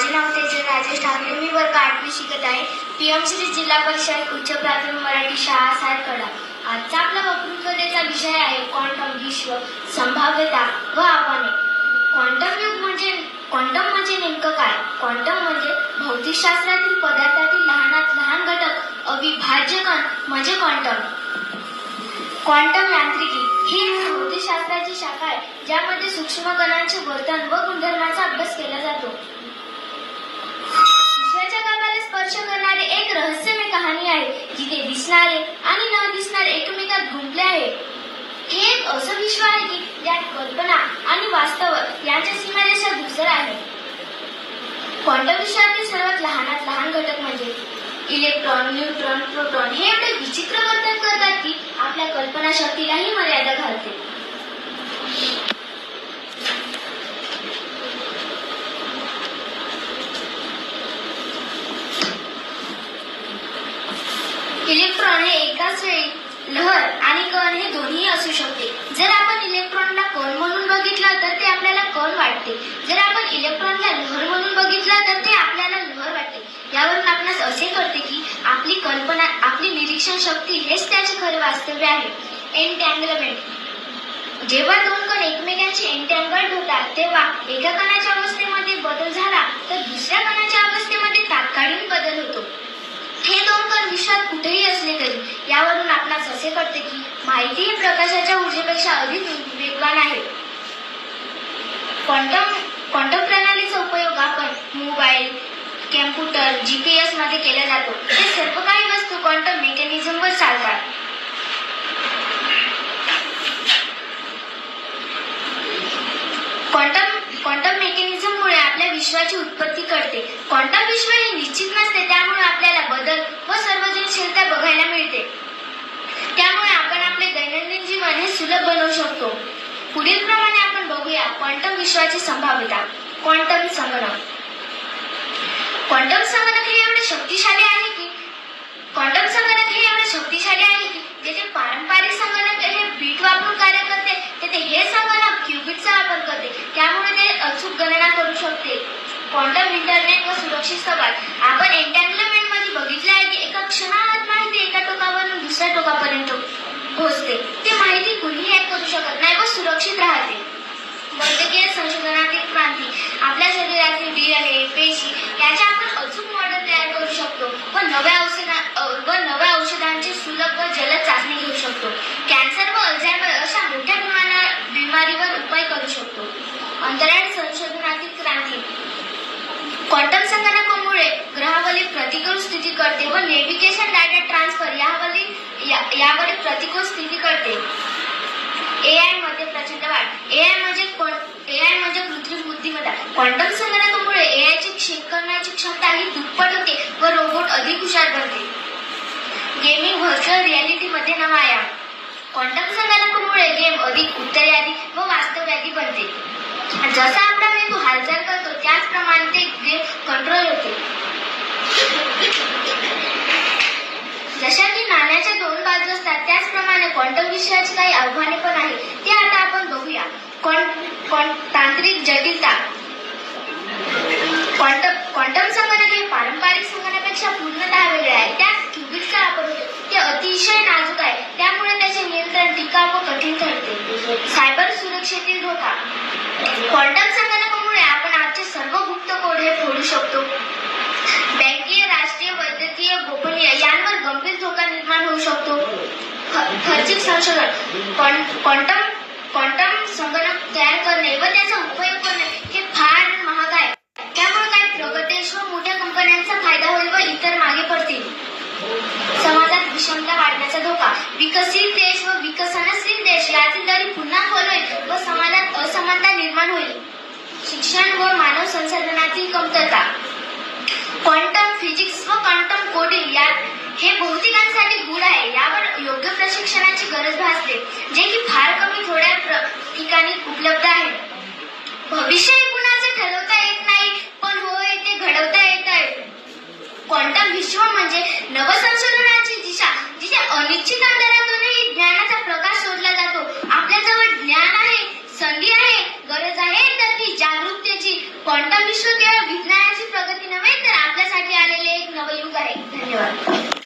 माझे नाव तेजल राजेश ठाकरे. मी वर्ग आठवी शिकत आहे. पीएम श्री जिल्हा परिषद उच्च प्राथमिक मराठी शाळा सायकडा आजचा आपला वक्तृत्वतेचा विषय आहे क्वांटम विश्व संभाव्यता व आव्हाने. क्वांटम युग म्हणजे क्वांटम म्हणजे नेमकं काय? क्वांटम म्हणजे भौतिकशास्त्रातील पदार्थातील लहानात लहान घटक अविभाज्य कण म्हणजे क्वांटम क्वांटम यांत्रिकी ही भौतिकशास्त्राची शाखा आहे ज्यामध्ये सूक्ष्म कणांचे वर्तन व गुण जिथे दिसणारे आणि न दिसणारे एकमेकात गुंतले आहे. हे एक असं विश्व आहे की ज्यात कल्पना आणि वास्तव यांच्या सीमारेषा दुसर आहे. क्वांटम विषयातील सर्वात लहानात लहान घटक म्हणजे इलेक्ट्रॉन न्यूट्रॉन प्रोटॉन हे एवढे विचित्र वर्तन करतात की आपल्या कल्पना शक्तीलाही मर्यादा घालते इलेक्ट्रॉन हे एकाच वेळी लहर आणि कण हे दोन्ही असू जर आपण इलेक्ट्रॉनला कण म्हणून बघितलं तर ते आपल्याला कण वाटते. जर आपण इलेक्ट्रॉनला लहर म्हणून बघितलं तर ते आपल्याला लहर वाटते. यावरून आपणास असे कळते की आपली कल्पना आपली निरीक्षण शक्ती हेच त्याचे खरे वास्तव्य आहे. एनटँगलमेंट जेव्हा दोन कण एकमेकांशी एनटँगल्ड होतात तेव्हा एका कणाच्या अवस्थेमध्ये बदल झाला तर दुसऱ्या कणाच्या अवस्थेमध्ये तात्कालीन बदल होतो. हे दोन कण विश्वात कुठेही असले तरी यावरून आपणास असे कळते की माहिती ही प्रकाशाच्या ऊर्जेपेक्षा अधिक वेगवान आहे. क्वांटम क्वांटम प्रणालीचा उपयोग आपण मोबाईल कॅम्प्युटर जीपीएसमध्ये केला जातो. हे सर्व काही वस्तू क्वांटम मेकॅनिझमवर चालतात. क्वांटम क्वांटम मेकॅनिझममुळे आपल्या विश्वाची उत्पत्ती कळते क्वांटम विश्व हे निश्चित नसते त्यामुळे आपल्याला बदल व सर्वजनशीलता बघायला मिळते त्यामुळे आपण आपले दैनंदिन जीवन हे सुलभ बनवू शकतो. पुढील प्रमाणे आपण बघूया क्वांटम विश्वाची संभाव्यता क्वांटम संगणक. क्वांटम संगणक हे एवढे शक्तिशाली आहे की क्वांटम संगणक हे एवढे शक्तिशाली आहे की जेथे पारंपरिक संगणक हे बीट वापरून कार्य करते तेथे हे संगणक क्युबिटचा वापर करते. त्यामुळे ते अचूक गणना करू शकते. क्वांटम इंटरनेट व सुरक्षित संवाद. आपण एंटँगलमेंटमध्ये बघितले आहे की एका क्षणात माहिती एका टोकावरून दुसऱ्या टोकापर्यंत पोहोचते ती माहिती कुणीही हॅक करू शकत नाही व सुरक्षित राहते वैद्यकीय संशोधनातील क्रांती आपल्या शरीरातील डीएनए पेशी याचे आपण अचूक मॉडेल तयार करू शकतो. व नव्या औषधा व नव्या औषधांची सुलभ व जलद चाचणी घेऊ शकतो. कॅन्सर व अल्झायमर अशा मोठ्या प्रमाणात बिमारीवर उपाय करू शकतो. अंतराळ संशोधनातील क्रांती. क्वांटम संगणकामुळे ग्रहावरील प्रतिकूल स्थिती करते व नेव्हिगेशन डाटा ट्रान्सफर यावरील यावरील प्रतिकूल स्थिती करते. ए आयमध्ये प्रचंड वाढ. ए आय म्हणजे ए आय म्हणजे कृत्रिम बुद्धिमत्ता. क्वांटम संगणक एआयची करण्याची क्षमता ही दुप्पट होते व रोबोट अधिक हुशार बनते. गेमिंग व्हर्च्युअल रियालिटी मध्ये नवा आयाम क्वांटम संगणकामुळे गेम अधिक उत्तरयादी व वास्तववादी बनते. जसा आपला मेंदू हालचाल करतो त्याचप्रमाणे ते गेम कंट्रोल होते. जशा की नाण्याच्या दोन बाजू असतात त्याचप्रमाणे क्वांटम विषयाची काही आव्हाने पण सायबर सुरक्षेतील धोका क्वांटम संगणकामुळे आपण आजचे सर्व गुप्त कोड हे फोडू शकतो. बँकीय राष्ट्रीय वैद्यकीय गोपनीय यांवर गंभीर धोका निर्माण होऊ शकतो. खर्चिक संशोधन. क्वांटम क्वांटम संगणक तयार करणे व त्याचा उपयोग करणे हे फार महाग आहे. त्यामुळे काही प्रगतेश व मोठ्या कंपन्यांचा फायदा होईल व इतर मागे पडतील. समाज विषमता वाढण्याचा धोका. विकसित देश व विकसनशील देश यातील दरी पुन्हा खोल होईल व समाजात असमानता निर्माण होईल. शिक्षण व मानव संसाधनातील कमतरता. क्वांटम फिजिक्स व क्वांटम कोडिंग या हे भौतिकांसाठी गुण आहे. यावर योग्य प्रशिक्षणाची गरज भासते जे की फार कमी थोड्या प्र- ठिकाणी उपलब्ध आहे. भविष्य कुणाचे ठरवता येत नाही पण होय ते घडवता येत आहे. क्वांटम विश्व म्हणजे नवसंशोधनाचे दिशा जिथे अनिश्चित अंधारातूनही ज्ञानाचा प्रकाश शोधला जातो. आपल्याजवळ ज्ञान आहे संधी आहे गरज आहे तर ती जागरूकतेची क्वांटम विश्व केवळ विज्ञानाची प्रगती नव्हे तर आपल्यासाठी आलेले एक नवयुग आहे. धन्यवाद.